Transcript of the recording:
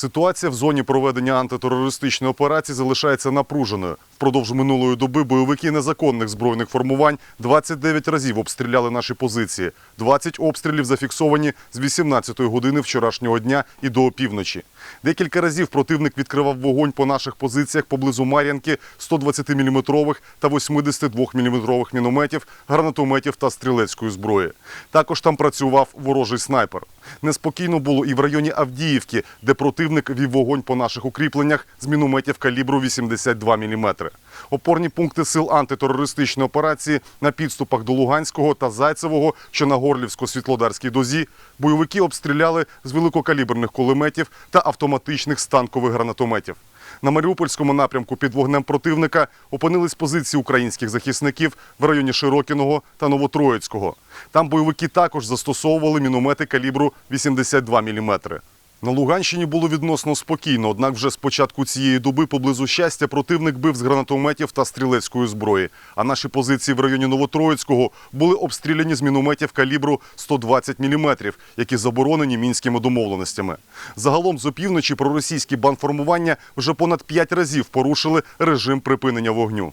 Ситуація в зоні проведення антитерористичної операції залишається напруженою. Впродовж минулої доби бойовики незаконних збройних формувань 29 разів обстріляли наші позиції. 20 обстрілів зафіксовані з 18-ї години вчорашнього дня і до опівночі. Декілька разів противник відкривав вогонь по наших позиціях поблизу Мар'янки 120-мм та 82-мм мінометів, гранатометів та стрілецької зброї. Також там працював ворожий снайпер. Неспокійно було і в районі Авдіївки, де противник вів вогонь по наших укріпленнях з мінометів калібру 82 мм. Опорні пункти сил антитерористичної операції на підступах до Луганського та Зайцевого, що на Горлівсько-Світлодарській дозі, бойовики обстріляли з великокаліберних кулеметів та автоматичних станкових гранатометів. На Маріупольському напрямку під вогнем противника опинились позиції українських захисників в районі Широкіного та Новотроїцького. Там бойовики також застосовували міномети калібру 82 мм. На Луганщині було відносно спокійно, однак вже з початку цієї доби поблизу щастя противник бив з гранатометів та стрілецької зброї. А наші позиції в районі Новотроїцького були обстріляні з мінометів калібру 120 мм, які заборонені мінськими домовленостями. Загалом з опівночі проросійські банформування вже понад 5 разів порушили режим припинення вогню.